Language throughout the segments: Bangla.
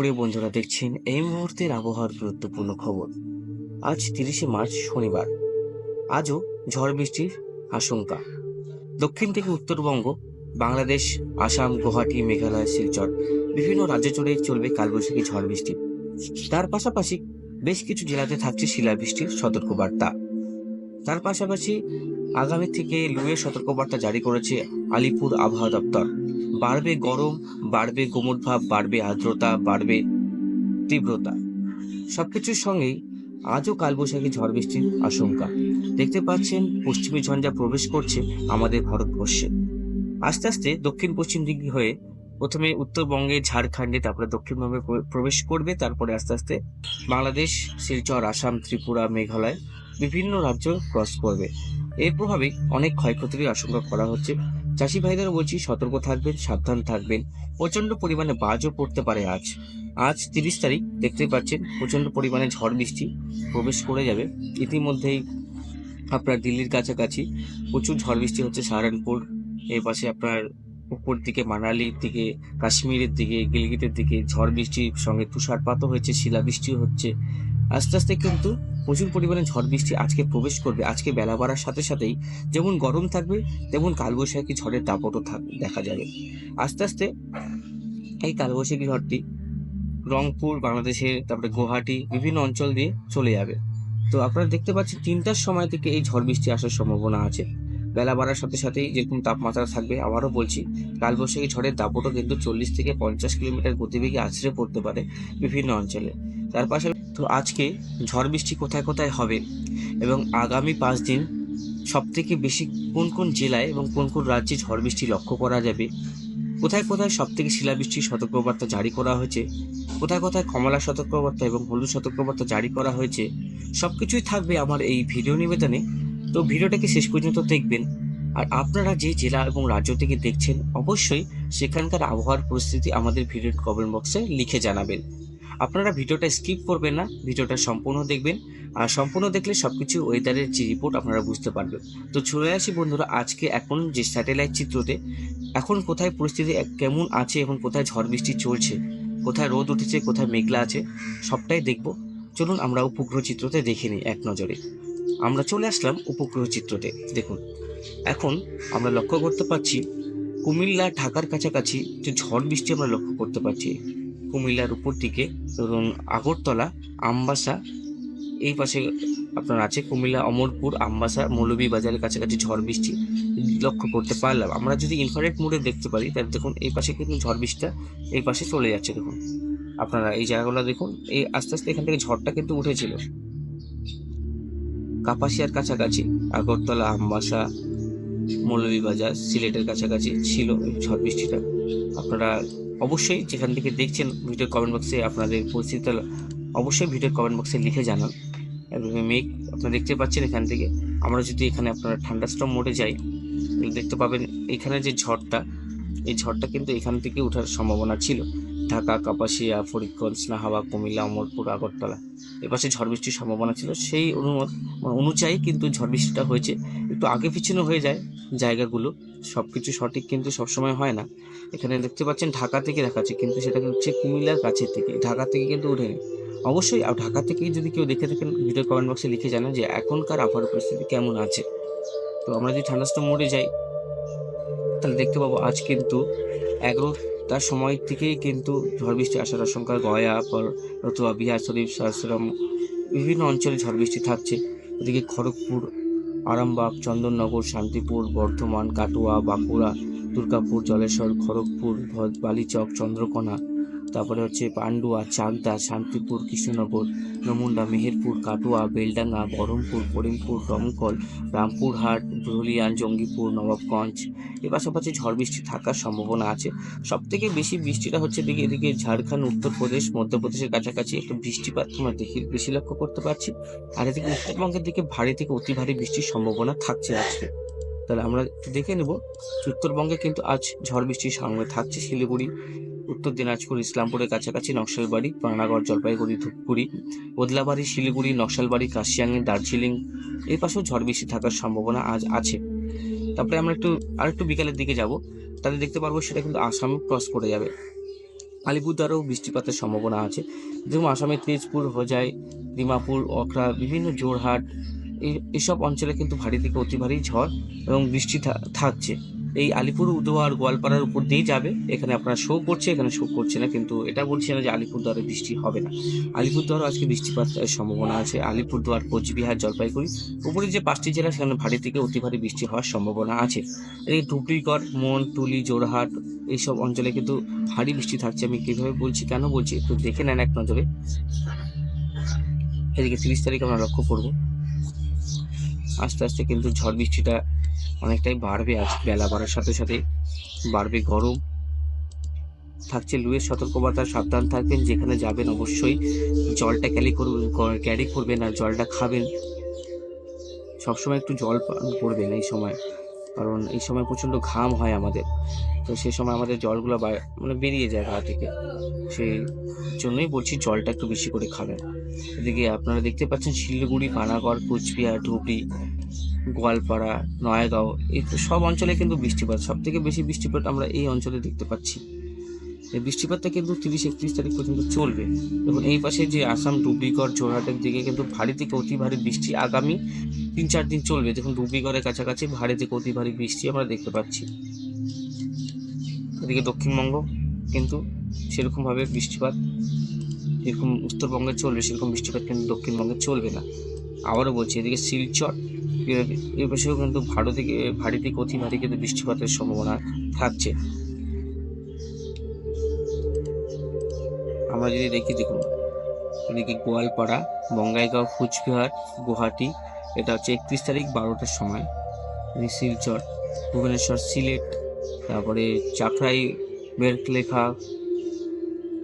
প্রিয় বন্ধুরা, দেখছেন এই মুহূর্তের আবহাওয়ার গুরুত্বপূর্ণ খবর। আজ তিরিশে মার্চ, শনিবার। আজও ঝড় বৃষ্টির আশঙ্কা। দক্ষিণ থেকে উত্তরবঙ্গ, বাংলাদেশ, আসাম, গুয়াহাটি, মেঘালয়, শিলচর বিভিন্ন রাজ্য জুড়ে চলবে কালবৈশাখী ঝড় বৃষ্টি। তার পাশাপাশি বেশ কিছু জেলাতে থাকছে শিলাবৃষ্টির সতর্কবার্তা। তার পাশাপাশি আগামী থেকে লুয়ের সতর্কবার্তা জারি করেছে আলিপুর আবহাওয়া দপ্তর। বাড়বে গরম, বাড়বে গোমট ভাব বাড়বে আর্দ্রতা, বাড়বে তীব্রতা। সবকিছুর সঙ্গেই আজও কালবৈশাখী ঝড় বৃষ্টির আশঙ্কা। দেখতে পাচ্ছেন, পশ্চিমী ঝঞ্ঝা প্রবেশ করছে আমাদের ভারতবর্ষে। আস্তে আস্তে দক্ষিণ পশ্চিম দিক হয়ে প্রথমে উত্তরবঙ্গে, ঝাড়খণ্ডে, তারপরে দক্ষিণবঙ্গে প্র- প্রবেশ করবে, তারপরে আস্তে আস্তে বাংলাদেশ, শিলচর, আসাম, ত্রিপুরা, মেঘালয় বিভিন্ন রাজ্য ক্রস করবে। এর প্রভাবে অনেক ক্ষয়ক্ষতির আশঙ্কা করা হচ্ছে। চাষি ভাইদেরও বলছি, সতর্ক থাকবেন, সাবধান থাকবেন। প্রচণ্ড পরিমাণে বাজও পড়তে পারে আজ। আজ তিরিশ তারিখ, দেখতেই পাচ্ছেন প্রচণ্ড পরিমাণে ঝড় বৃষ্টি প্রবেশ করে যাবে। ইতিমধ্যেই আপনার দিল্লির কাছাকাছি প্রচুর ঝড় বৃষ্টি হচ্ছে সাহারানপুর। এই পাশে আপনার উপর দিকে, মানালির দিকে, কাশ্মীরের দিকে, গিলগিতের দিকে ঝড় বৃষ্টির সঙ্গে তুষারপাতও হয়েছে, শিলাবৃষ্টিও হচ্ছে। আস্তে আস্তে কিন্তু প্রচুর পরিমাণে ঝড় বৃষ্টি আজকে প্রবেশ করবে। আজকে বেলা বাড়ার সাথে সাথেই যেমন গরম থাকবে, তেমন কালবৈশাখী ঝড়ের দাপটও থাক দেখা যাবে। আস্তে আস্তে এই কালবৈশাখী ঝড়টি রংপুর বাংলাদেশের তারপরে গুয়াহাটি, বিভিন্ন অঞ্চল দিয়ে চলে যাবে। তো আপনারা দেখতে পাচ্ছেন তিনটার সময় থেকে এই ঝড় বৃষ্টি আসার সম্ভাবনা আছে। বেলা বাড়ার সাথে সাথেই যেরকম তাপমাত্রা থাকবে, আবারও বলছি, কালবৈশাখী ঝড়ের দাপটও কিন্তু চল্লিশ থেকে পঞ্চাশ কিলোমিটার গতিবেগে আছড়ে পড়তে পারে বিভিন্ন অঞ্চলে। তার পাশাপাশি তো আজকে ঝড় বৃষ্টি কোথায় কোথায় হবে? এবং আগামী পাঁচ দিন সব থেকে বেশি কোন কোন জেলায় এবং কোন কোন রাজ্যে ঝড় বৃষ্টি লক্ষ্য করা যাবে? কোথায় কোথায় সব থেকে শিলাবৃষ্টির সতর্কবার্তা জারি করা হয়েছে? কোথায় কোথায় কমলা সতর্কবার্তা এবং হলুদ সতর্কবার্তা জারি করা হয়েছে? সব কিছুই থাকবে আমার এই ভিডিও নিবেদনে। তো ভিডিওটাকে শেষ পর্যন্ত দেখবেন। আর আপনারা যে জেলা এবং রাজ্য থেকে দেখছেন, অবশ্যই সেখানকার আবহাওয়ার পরিস্থিতি আমাদের ভিডিওর কমেন্ট বক্সে লিখে জানাবেন। আপনারা ভিডিওটা স্কিপ করবেন না, ভিডিওটা সম্পূর্ণ দেখবেন। আর সম্পূর্ণ দেখলে সব কিছু ওয়েদারের যে রিপোর্ট আপনারা বুঝতে পারবেন। তো চলে আসি বন্ধুরা, আজকে এখন যে স্যাটেলাইট চিত্রতে, এখন কোথায় পরিস্থিতি কেমন আছে এখন কোথায় ঝড় বৃষ্টি চলছে, কোথায় রোদ উঠেছে, কোথায় মেঘলা আছে, সবটাই দেখব। চলুন আমরা উপগ্রহ চিত্রতে দেখে নিই এক নজরে। আমরা চলে আসলাম উপগ্রহ চিত্রতে, দেখুন। এখন আমরা লক্ষ্য করতে পারছি কুমিল্লা ঢাকার কাছাকাছি যে ঝড় বৃষ্টি আমরা লক্ষ্য করতে পারছি। কুমিল্লার উপর দিকে। ধরুন আগরতলা, আমবাসা, এই পাশে আপনার আছে কুমিল্লা অমরপুর, আমবাসা, মৌলভীবাজারের কাছাকাছি ঝড় বৃষ্টি। লক্ষ্য করতে পারলাম। আমরা যদি ইনফ্রারেড মোডে দেখতে পারি, তাহলে দেখুন এই পাশে কিন্তু ঝড় বৃষ্টিটা এই পাশে চলে যাচ্ছে। দেখুন, আপনারা এই জায়গাগুলো দেখুন, এই আস্তে আস্তে এখান থেকে ঝড়টা কিন্তু উঠেছিল। কাপাসিয়ার কাছাকাছি, আগরতলা, আমবাসা, মৌলভীবাজার, সিলেটের কাছাকাছি ছিল ঝড় বৃষ্টিটা। আপনারা অবশ্যই যেখান থেকে দেখছেন ভিডিও কমেন্ট বক্সে আপনাদের পরিস্থিতিটা অবশ্যই ভিডিও কমেন্ট বক্সে লিখে জানান। এবং মেঘ আপনারা দেখতে পাচ্ছেন এখান থেকে। আমরা যদি এখানে আপনারা ঠান্ডা স্টম মোডে যাই দেখতে পাবেন এখানে যে ঝড়টা, এই ঝড়টা কিন্তু এখান থেকে ওঠার সম্ভাবনা ছিল। ঢাকা, কাপাসিয়া, ফরিদগঞ্জ স্নাহাবা কুমিল্লা, অমরপুর, আগরতলা। এপাশে ঝড় বৃষ্টির সম্ভাবনা ছিল। সেই অনুমত অনুযায়ী কিন্তু ঝড় বৃষ্টিটা হয়েছে। একটু আগে পিছনে হয়ে যায় জায়গাগুলো। সব কিছু সঠিক কিন্তু সবসময় হয় না। এখানে দেখতে পাচ্ছেন ঢাকা থেকে দেখাচ্ছে, কিন্তু সেটা হচ্ছে কুমিল্লার কাছের থেকে, ঢাকা থেকে কিন্তু উঠেনি অবশ্যই আর ঢাকা থেকে যদি কেউ দেখে থাকেন, ভিডিও কমেন্ট বক্সে লিখে জানান যে এখনকার আবহাওয়ার পরিস্থিতি কেমন আছে। তো আমরা যদি ঠান্ডাস্টম মোডে যাই, তাহলে দেখতে পাবো আজ কিন্তু এগারোটার সময় থেকেই কিন্তু ঝড় বৃষ্টি আসার আশঙ্কা, গয়া পর রতুয়া বিহার, শরীফ, সারসারাম, বিভিন্ন অঞ্চলে ঝড় বৃষ্টি থাকছে। এদিকে খড়গপুর আরামবাগ চন্দননগর শান্তিপুর বর্ধমান কাটোয়া বাঁকুড়া দুর্গাপুর জলেশ্বর খড়গপুর বালিচক চন্দ্রকোনা তারপরে হচ্ছে পান্ডুয়া, চাকদা, শান্তিপুর, কৃষ্ণনগর, নমুন্ডা, মেহেরপুর, কাটুয়া, বেলডাঙ্গা, বহরমপুর, করিমপুর দমকল রামপুরহাট, ধুলিয়ান, জঙ্গিপুর, নবাবগঞ্জ। এর পাশাপাশি ঝড় বৃষ্টি থাকার সম্ভাবনা আছে। সব থেকে বেশি বৃষ্টিটা হচ্ছে দিকে এদিকে ঝাড়খণ্ড, উত্তরপ্রদেশ, মধ্যপ্রদেশের কাছাকাছি একটু বৃষ্টিপাত আমরা দেখি, বেশি লক্ষ্য করতে পারছি। আর এদিকে উত্তরবঙ্গের দিকে ভারী থেকে অতি ভারী বৃষ্টির সম্ভাবনা থাকছে আজকে। তাহলে আমরা দেখে নেব, উত্তরবঙ্গে কিন্তু আজ ঝড় বৃষ্টির সঙ্গে থাকছে শিলিগুড়ি। উত্তর দিনাজপুর ইসলামপুরের কাছাকাছি নকশালবাড়ি, পানাগড় জলপাইগুড়ি, ধূপগুড়ি বদলাবাড়ি শিলিগুড়ি, নকশালবাড়ি, কাশিয়াঙ্গি, দার্জিলিং এর পাশেও ঝড় বৃষ্টি থাকার সম্ভাবনা আজ আছে। তারপরে আমরা একটু আর একটু বিকালের দিকে যাব। তাহলে দেখতে পারব সেটা কিন্তু আসাম ক্রস করে যাবে। আলিপুরদুয়ারেও বৃষ্টিপাতের সম্ভাবনা আছে। যেমন আসামের তেজপুর, হোজাই, ডিমাপুর অখরা বিভিন্ন জোরহাট এই এসব অঞ্চলে কিন্তু ভারী থেকে অতি ভারী ঝড় এবং বৃষ্টি থাকছে। এই আলিপুর উদোয়ার গোয়ালপাড়ার উপর দিয়ে যাবে। এখানে আপনার শো করছে, এখানে শো করছে না, কিন্তু এটা বলছে না যে আলিপুরদুয়ারে বৃষ্টি হবে না। আলিপুরদুয়ারও আজকে বৃষ্টিপাতের সম্ভাবনা আছে। আলিপুরদুয়ার, কোচবিহার, জলপাইগুড়ি উপরে যে পাঁচটি জেলা, সেখানে ভারী থেকে অতি ভারী বৃষ্টি হওয়ার সম্ভাবনা আছে। এই ধুবড়িগড় মন তুলি, জোরহাট এইসব অঞ্চলে কিন্তু ভারী বৃষ্টি থাকছে। আমি কীভাবে বলছি, কেন বলছি, একটু দেখে নেন এক নজরে। এদিকে তিরিশ তারিখ আমরা লক্ষ্য করব। আস্তে আস্তে কিন্তু ঝড় বৃষ্টিটা অনেকটাই বাড়বে আজ, বেলা বাড়ার সাথে সাথে বাড়বে গরম। থাকছে লুয়ের সতর্কবার্তা সাবধান থাকবেন, যেখানে যাবেন অবশ্যই জলটা ক্যারি করবেন ক্যারি করবেন আর জলটা খাবেন। সবসময় একটু জল পান করবেন এই সময়, কারণ এই সময় প্রচণ্ড ঘাম হয় আমাদের। তো সেই সময় আমাদের জলগুলো মানে বেরিয়ে যায় গা থেকে। সেই জন্যই বলছি জলটা একটু বেশি করে খাবেন। এদিকে আপনারা দেখতে পাচ্ছেন শিলিগুড়ি, পানাগড়, কুচবিহার, ধুবড়ি গোয়ালপাড়া, নয়াগাঁও, এই সব অঞ্চলে কিন্তু বৃষ্টিপাত। সব থেকে বেশি বৃষ্টিপাত আমরা এই অঞ্চলে দেখতে পাচ্ছি। এই বৃষ্টিপাতটা কিন্তু তিরিশ একত্রিশ তারিখ পর্যন্ত চলবে। এবং এই পাশে যে আসাম ডুবলিগড় জোরহাটের দিকে কিন্তু ভারী থেকে অতি ভারী বৃষ্টি আগামী তিন চার দিন চলবে। দেখুন ডুবলিগড়ের কাছাকাছি ভারী থেকে অতি ভারী বৃষ্টি আমরা দেখতে পাচ্ছি। এদিকে দক্ষিণবঙ্গ কিন্তু সেরকমভাবে বৃষ্টিপাত যেরকম উত্তরবঙ্গে চলবে, সেরকম বৃষ্টিপাত কিন্তু দক্ষিণবঙ্গে চলবে না। আবারও বলছি, এদিকে শিলচর, এ- পাশেও কিন্তু ভারত থেকে ভারী থেকে অতি ভারী কিন্তু বৃষ্টিপাতের সম্ভাবনা থাকছে। আমরা যদি দেখি, দেখুন, এদিকে গোয়ালপাড়া, বঙ্গাইগাঁও, কুচবিহার, গুয়াহাটি, এটা হচ্ছে একত্রিশ তারিখ বারোটার সময় শিলচর, ভুবনেশ্বর, সিলেট, তারপরে চাকরাই বেরকলেখা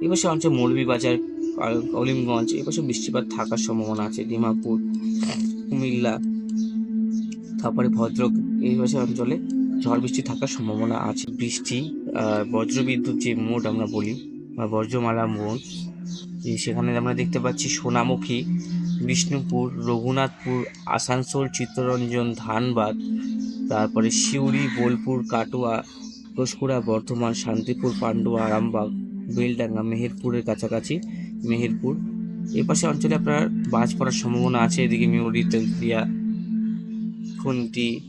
এ পাশে অঞ্চল মৌলভীবাজার কলিমগঞ্জ এই পাশে বৃষ্টিপাত থাকার সম্ভাবনা আছে, ডিমাপুর কুমিল্লা। তারপরে ভদ্রক এই অঞ্চলে ঝড় বৃষ্টি থাকার সম্ভাবনা আছে। বৃষ্টি বজ্রবিদ্যুৎ যে মোড আমরা বলি, বা বজ্রমালা মোড সেখানে আমরা দেখতে পাচ্ছি সোনামুখী, বিষ্ণুপুর, রঘুনাথপুর, আসানসোল, চিত্তরঞ্জন, ধানবাদ, তারপরে সিউড়ি, বোলপুর, কাটোয়া, ঘোষকুড়া, বর্ধমান, শান্তিপুর, পান্ডুয়া, আরামবাগ, বেলডাঙ্গা, মেহেরপুরের কাছাকাছি, মেহেরপুর এ পাশে অঞ্চলে আপনার বাজ পড়ার সম্ভাবনা আছে, এদিকে মিউরি তেলতিয়া খুন্তি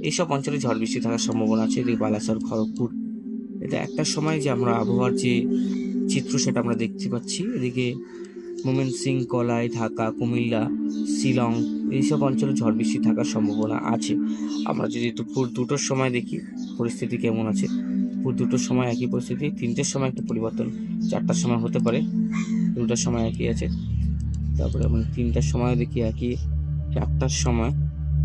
এইসব অঞ্চলে ঝড় বৃষ্টি থাকার সম্ভাবনা আছে, এদিকে বালাসর, খড়গপুর। এটা একটা সময় যে আমরা আবহাওয়ার যে চিত্র সেটা আমরা দেখতে পাচ্ছি। এদিকে মোমেন সিং, কলাই, ঢাকা, কুমিল্লা, শিলং, এইসব অঞ্চলে ঝড় বৃষ্টি থাকার সম্ভাবনা আছে। আমরা যদি দুপুর দুটোর সময় দেখি, পরিস্থিতি কেমন আছে? দুপুর দুটোর সময় একই পরিস্থিতি, তিনটের সময় একটা পরিবর্তন, চারটার সময় হতে পারে। দুটার সময় একই আছে। তারপরে আমরা তিনটার সময় দেখি একই। চারটার সময়,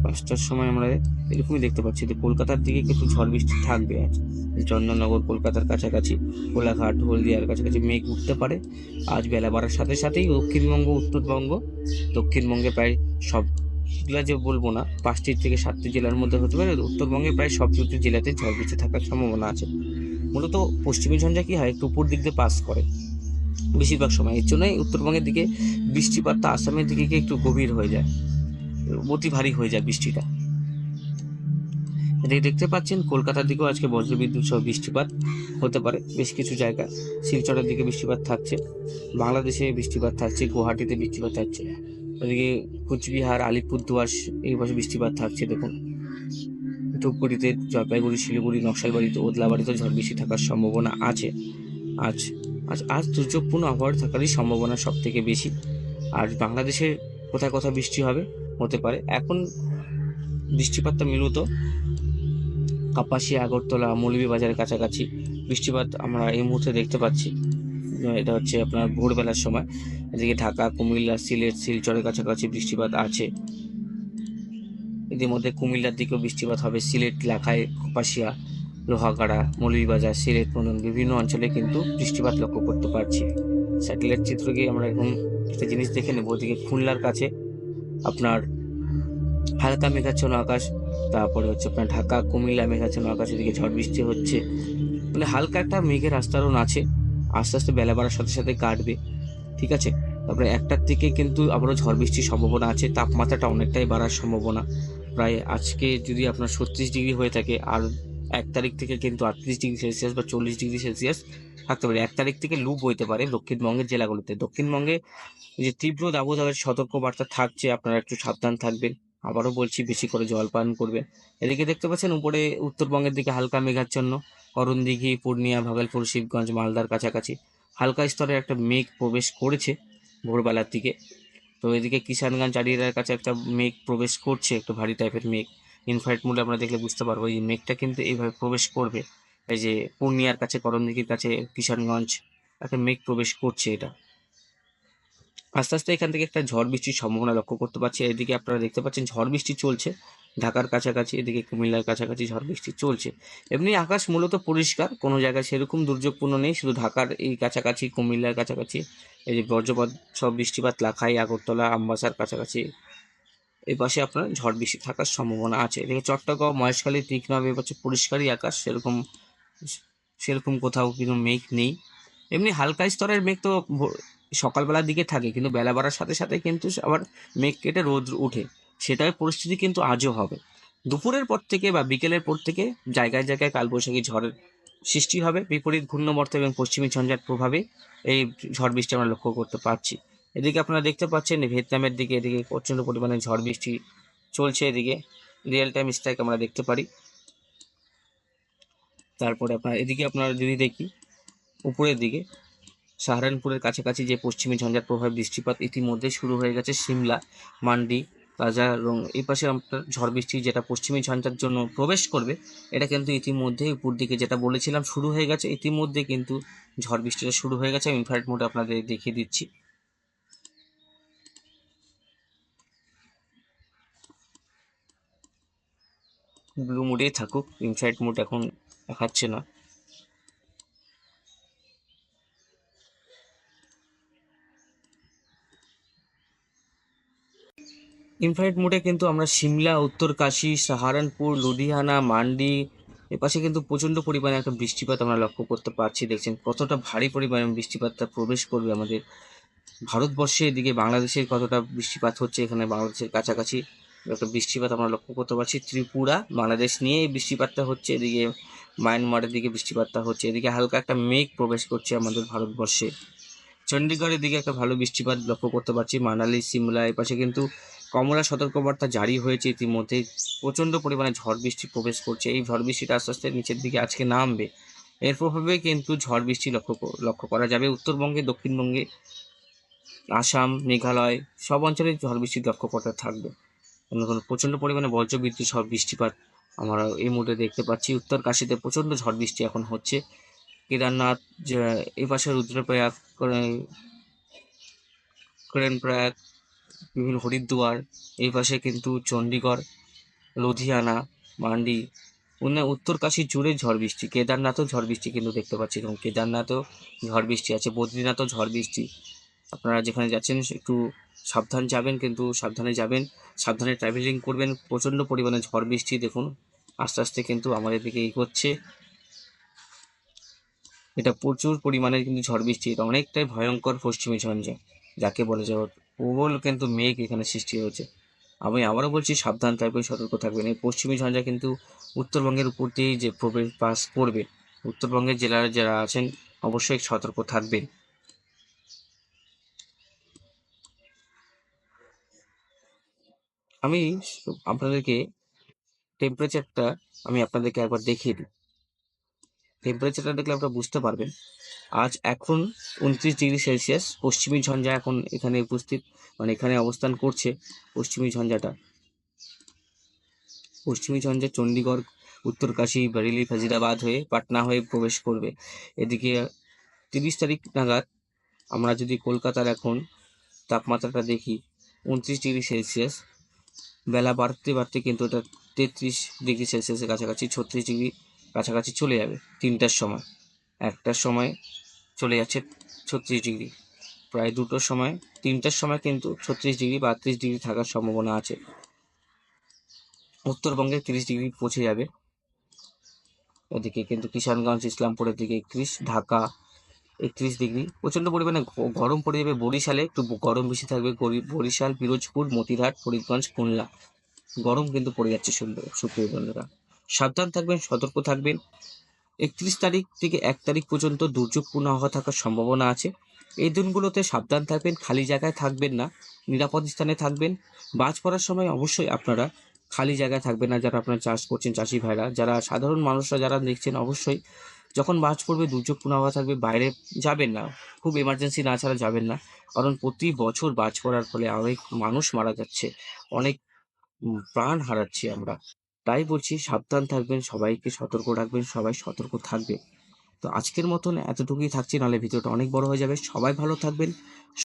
পাঁচটার সময় আমরা এরকমই দেখতে পাচ্ছি যে কলকাতার দিকে কিন্তু ঝড় বৃষ্টি থাকবে আজ। চন্দননগর কলকাতার কাছাকাছি, কোলাঘাট, হলদিয়ার কাছাকাছি মেঘ উঠতে পারে। আজ বেলা বাড়ার সাথে সাথেই দক্ষিণবঙ্গ, উত্তরবঙ্গ, দক্ষিণবঙ্গে প্রায় সবগুলা যে বলব না পাঁচটি থেকে সাতটি জেলার মধ্যে হতে পারে। উত্তরবঙ্গে প্রায় সব দুটি জেলাতে ঝড় বৃষ্টি থাকার সম্ভাবনা আছে। মূলত পশ্চিমী ঝঞ্ঝা কি হয়? একটু উপর দিক দিয়ে পাস করে। বেশিরভাগ সময়। এর জন্যই উত্তরবঙ্গের দিকে বৃষ্টিপাতটা আসামের দিকে একটু গভীর হয়ে যায়। অতি ভারী হয়ে যায় বৃষ্টিটা। এদিকে দেখতে পাচ্ছেন, কলকাতার দিকেও আজকে বজ্রবিদ্যুৎ সহ বৃষ্টিপাত হতে পারে। বেশ কিছু জায়গা শিলচরের দিকে বৃষ্টিপাত থাকছে। বাংলাদেশে বৃষ্টিপাত থাকছে, গুয়াহাটিতে বৃষ্টিপাত থাকছে। ওদিকে কুচবিহার আলিপুরদুয়ার এই পাশে বৃষ্টিপাত থাকছে, দেখুন। ধূপগুড়িতে জলপাইগুড়ি, শিলিগুড়ি, নকশালবাড়িতে ওদলাবাড়িতে ঝড় বৃষ্টি থাকার সম্ভাবনা আছে। আজ আজ আজ দুর্যোগপূর্ণ আবহাওয়ার থাকারই সম্ভাবনা সব থেকে বেশি। আর বাংলাদেশের কোথায় কোথায় বৃষ্টি হবে? হতে পারে। এখন বৃষ্টিপাতটা মূলত কাপাসিয়া, আগরতলা, মৌলভীবাজারের কাছাকাছি। বৃষ্টিপাত আমরা এই মুহূর্তে দেখতে পাচ্ছি। এটা হচ্ছে আপনার ভোরবেলার সময়। এদিকে ঢাকা, কুমিল্লা, সিলেট, শিলচরের কাছাকাছি বৃষ্টিপাত আছে। এদের মধ্যে কুমিল্লার দিকেও বৃষ্টিপাত হবে। সিলেট লাখায় কাপাসিয়া লোহাগাড়া, মৌলভীবাজার, সিলেট মদন বিভিন্ন অঞ্চলে কিন্তু বৃষ্টিপাত লক্ষ্য করতে পারছি। স্যাটেলাইট চিত্র গিয়ে আমরা এখন একটা জিনিস দেখে নেব। ওদিকে খুলনার কাছে আপনার হালকা মেঘাচ্ছন্ন আকাশ, তারপরে হচ্ছে আপনার ঢাকা, কুমিল্লা মেঘাচ্ছন্ন আকাশ, এদিকে ঝড় বৃষ্টি হচ্ছে। মানে হালকা একটা মেঘের আস্তারণ আছে। আস্তে আস্তে বেলা বাড়ার সাথে সাথে কাটবে, ঠিক আছে? তারপরে একটার থেকে কিন্তু আবারও ঝড় বৃষ্টির সম্ভাবনা আছে। তাপমাত্রাটা অনেকটাই বাড়ার সম্ভাবনা। প্রায় আজকে যদি আপনার ছত্রিশ ডিগ্রি হয়ে থাকে, আর এক তারিখ থেকে কিন্তু আটত্রিশ ডিগ্রি সেলসিয়াস বা চল্লিশ ডিগ্রি সেলসিয়াস থাকতে পারে। এক তারিখ থেকে লু বইতে পারে দক্ষিণবঙ্গের জেলাগুলোতে। দক্ষিণবঙ্গে যে তীব্র দাবদাহের সতর্কবার্তা থাকছে, আপনারা একটু সাবধান থাকবেন। আবারও বলছি, বেশি করে জল পান করবেন। এদিকে দেখতে পাচ্ছেন, উপরে উত্তরবঙ্গের দিকে হালকা মেঘাচ্ছন্ন। করণদিঘি পূর্ণিয়া, ভাগলপুর, শিবগঞ্জ, মালদার কাছাকাছি হালকা স্তরে একটা মেঘ প্রবেশ করেছে ভোরবেলার দিকে। তো এদিকে কিষানগঞ্জ আড়িয়ার কাছে একটা মেঘ প্রবেশ করছে, একটু ভারী টাইপের মেঘ। ইনফ্রারেড মোডে আমরা দেখলে বুঝতে পারব এই মেঘটা কিন্তু এইভাবে প্রবেশ করবে। এই যে পূর্ণিয়ার কাছে, করণদিঘির কাছে কিষানগঞ্জ একটা মেঘ প্রবেশ করছে এটা। আস্তে আস্তে এখান থেকে একটা ঝড় বৃষ্টির সম্ভাবনা লক্ষ্য করতে পারছি। এদিকে আপনারা দেখতে পাচ্ছেন ঝড় বৃষ্টি চলছে। ঢাকার কাছাকাছি, এদিকে কুমিল্লার কাছাকাছি ঝড় বৃষ্টি চলছে। এমনি আকাশ মূলত পরিষ্কার, কোনো জায়গায় সেরকম দুর্যোগপূর্ণ নেই। শুধু ঢাকার এই কাছাকাছি, কুমিল্লার কাছাকাছি, এই যে বজ্রপাত, সব বৃষ্টিপাত, লাখাই, আগরতলা, আমবাসার কাছাকাছি এই পাশে আপনার ঝড় বৃষ্টি থাকার সম্ভাবনা আছে। এদিকে চট্টগ্রাম, মহেশখালী তীক্ষ্ণভাবে হচ্ছে পরিষ্কারই আকাশ, সেরকম সেরকম কোথাও কিন্তু মেঘ নেই। এমনি হালকা স্তরের মেঘ তো সকালবেলার দিকে থাকে, কিন্তু বেলা বাড়ার সাথে সাথে কিন্তু আবার মেঘ কেটে রোদ উঠে। সেটাই পরিস্থিতি কিন্তু আজও হবে। দুপুরের পর থেকে বা বিকেলের পর থেকে জায়গায় জায়গায় কালবৈশাখী ঝড়ের সৃষ্টি হবে। বিপরীত ঘূর্ণবর্ত এবং পশ্চিমী ঝঞ্ঝার প্রভাবে এই ঝড় বৃষ্টি আমরা লক্ষ্য করতে পারছি। এদিকে আপনারা দেখতে পাচ্ছেন ভিয়েতনামের দিকে, এদিকে প্রচণ্ড পরিমাণে ঝড় বৃষ্টি চলছে এদিকে। রিয়েল টাইম স্ট্রাইক আমরা দেখতে পারি। তারপরে আপনার এদিকে আপনারা যদি দেখি, উপরের দিকে, সাহারানপুরের কাছাকাছি যে পশ্চিমী ঝঞ্ঝার প্রভাবে বৃষ্টিপাত ইতিমধ্যে শুরু হয়ে গেছে, সিমলা, মান্ডি, রাজা এবং এই পাশে আপনার ঝড় বৃষ্টি যেটা পশ্চিমী ঝঞ্ঝার জন্য প্রবেশ করবে, এটা কিন্তু ইতিমধ্যে উপর দিকে যেটা বলেছিলাম শুরু হয়ে গেছে, ইতিমধ্যে কিন্তু ঝড় বৃষ্টিটা শুরু হয়ে গেছে। আমি ইনফ্রারেড মোডে আপনাদের দেখিয়ে দিচ্ছি। ব্লু মোডেই থাকুক ইনফ্রারেড মোড এখন দেখাচ্ছে না। ইনফ্রারেড মোডে কিন্তু আমরা সিমলা, উত্তরকাশী, সাহারানপুর, লুধিয়ানা, মান্ডি এপাশে কিন্তু প্রচণ্ড পরিমাণে একটা বৃষ্টিপাত আমরা লক্ষ্য করতে পারছি। দেখছেন কতটা ভারী পরিমাণে বৃষ্টিপাতটা প্রবেশ করবে আমাদের ভারতবর্ষে এদিকে বাংলাদেশের কতটা বৃষ্টিপাত হচ্ছে এখানে বাংলাদেশের কাছাকাছি। একটা বৃষ্টিপাত আমরা লক্ষ্য করতে পারছি। ত্রিপুরা, বাংলাদেশ নিয়ে এই বৃষ্টিপাতটা হচ্ছে। এদিকে মায়ানমারের দিকে বৃষ্টিপাতটা হচ্ছে। এদিকে হালকা একটা মেঘ প্রবেশ করছে আমাদের ভারতবর্ষে। চণ্ডীগড়ের দিকে একটা ভালো বৃষ্টিপাত লক্ষ্য করতে পারছি। মানালি, সিমলা, এই পাশে কিন্তু কমলা সতর্কবার্তা জারি হয়েছে ইতিমধ্যে। প্রচণ্ড পরিমাণে ঝড় বৃষ্টি প্রবেশ করছে। এই ঝড় বৃষ্টিটা আস্তে আস্তে নিচের দিকে আজকে নামবে। এর প্রভাবে কিন্তু ঝড় বৃষ্টি লক্ষ্য লক্ষ্য করা যাবে। উত্তরবঙ্গে, দক্ষিণবঙ্গে, আসাম, মেঘালয় সব অঞ্চলে ঝড় বৃষ্টি লক্ষ্য করতে থাকবে। কোনো প্রচণ্ড পরিমাণে বজ্রবিদ্যুৎ সব বৃষ্টিপাত আমরা এই মুহূর্তে দেখতে পাচ্ছি। উত্তর কাশীতে প্রচণ্ড ঝড় বৃষ্টি এখন হচ্ছে। কেদারনাথ এই পাশে রুদ্রপ্রয়াগ করেনপ্রয়াগ বিভিন্ন হরিদ্বার, এই পাশে কিন্তু চণ্ডীগড়, লুধিয়ানা, মান্ডি অন্য উত্তরকাশী জুড়ে ঝড় বৃষ্টি, কেদারনাথও ঝড় বৃষ্টি কিন্তু দেখতে পাচ্ছি এবং কেদারনাথও ঝড় বৃষ্টি আছে, বদ্রীনাথও ঝড় বৃষ্টি। আপনারা যেখানে যাচ্ছেন, একটু সাবধান যাবেন কিন্তু সাবধানে যাবেন, সাবধানে ট্রাভেলিং করবেন, প্রচণ্ড পরিমাণে ঝড় বৃষ্টি দেখুন, আস্তে আস্তে কিন্তু আমাদের দিকে এগোচ্ছে। এটা প্রচুর পরিমাণে কিন্তু ঝড় বৃষ্টি, এটা অনেকটাই ভয়ঙ্কর পশ্চিমী ঝঞ্ঝা, যাকে বলে যে প্রবল কিন্তু মেঘ এখানে সৃষ্টি হয়েছে। আমি আবারও বলছি, সাবধান থাকবেন, সতর্ক থাকবেন। এই পশ্চিমী ঝঞ্ঝা কিন্তু উত্তরবঙ্গের উপর দিয়েই যে প্রবেশ পাস করবে, উত্তরবঙ্গের জেলার যারা আছেন, অবশ্যই সতর্ক থাকবেন। আমি আপনাদেরকে টেম্পারেচারটা আমি আপনাদেরকে একবার দেখিয়ে দিই। টেম্পারেচারটা দেখলে আপনারা বুঝতে পারবেন, আজ এখন উনত্রিশ ডিগ্রি সেলসিয়াস, পশ্চিমী ঝঞ্ঝা এখন এখানে উপস্থিত মানে এখানে অবস্থান করছে পশ্চিমী ঝঞ্ঝাটা। পশ্চিমী ঝঞ্ঝা চণ্ডীগড়, উত্তরকাশী বেরেলি ফাজিদাবাদ হয়ে পাটনা হয়ে প্রবেশ করবে। এদিকে তিরিশ তারিখ নাগাদ আমরা যদি কলকাতার এখন তাপমাত্রাটা দেখি, উনত্রিশ ডিগ্রি সেলসিয়াস বেলা বাড়তে বাড়তে কিন্তু এটা তেত্রিশ ডিগ্রি সেলসিয়াসের কাছাকাছি, ছত্রিশ ডিগ্রি কাছাকাছি চলে যাবে তিনটার সময়। একটার সময় চলে যাচ্ছে ছত্রিশ ডিগ্রি। প্রায় দুটোর সময়, তিনটার সময় কিন্তু ছত্রিশ ডিগ্রি বা আটত্রিশ ডিগ্রি থাকার সম্ভাবনা আছে। উত্তরবঙ্গে তিরিশ ডিগ্রি পৌঁছে যাবে। ওদিকে কিন্তু কিষানগঞ্জ, ইসলামপুরের দিকে একত্রিশ, ঢাকা একত্রিশ ডিগ্রি। প্রচণ্ড পরিমাণে গরম পড়ে যাবে বরিশালে। একটু গরম বেশি থাকবে বরিশাল, পিরোজপুর, মতিরহাট, ফরিদগঞ্জ, খুলনা। গরম কিন্তু পড়ে যাচ্ছে সুন্দর, সুপ্রিয় বন্ধুরা। সাবধান থাকবেন, সতর্ক থাকবেন। একত্রিশ তারিখ থেকে এক তারিখ পর্যন্ত দুর্যোগপূর্ণ আবহাওয়া থাকার সম্ভাবনা আছে। এই দিনগুলোতে সাবধান থাকবেন, খালি জায়গায় থাকবেন না, নিরাপদ স্থানে থাকবেন। বাজ পড়ার সময় অবশ্যই আপনারা খালি জায়গায় থাকবেন না। যারা আপনারা চাষ করছেন, চাষি ভাইরা, যারা সাধারণ মানুষরা যারা দেখছেন, অবশ্যই যখন বাজ পড়বে, দুর্যোগ আবহাওয়া থাকবে, বাইরে যাবেন না। খুব এমার্জেন্সি না ছাড়া যাবেন না। কারণ প্রতি বছর বাজ পড়ার ফলে অনেক মানুষ মারা যাচ্ছে। অনেক প্রাণ হারাচ্ছি আমরা। তাই বলছি, সাবধান থাকবেন, সবাইকে সতর্ক রাখবেন, সবাই সতর্ক থাকবে। তো আজকের মতন এতটুকুই থাকছি, নাহলে ভিডিওটা অনেক বড় হয়ে যাবে। সবাই ভালো থাকবেন।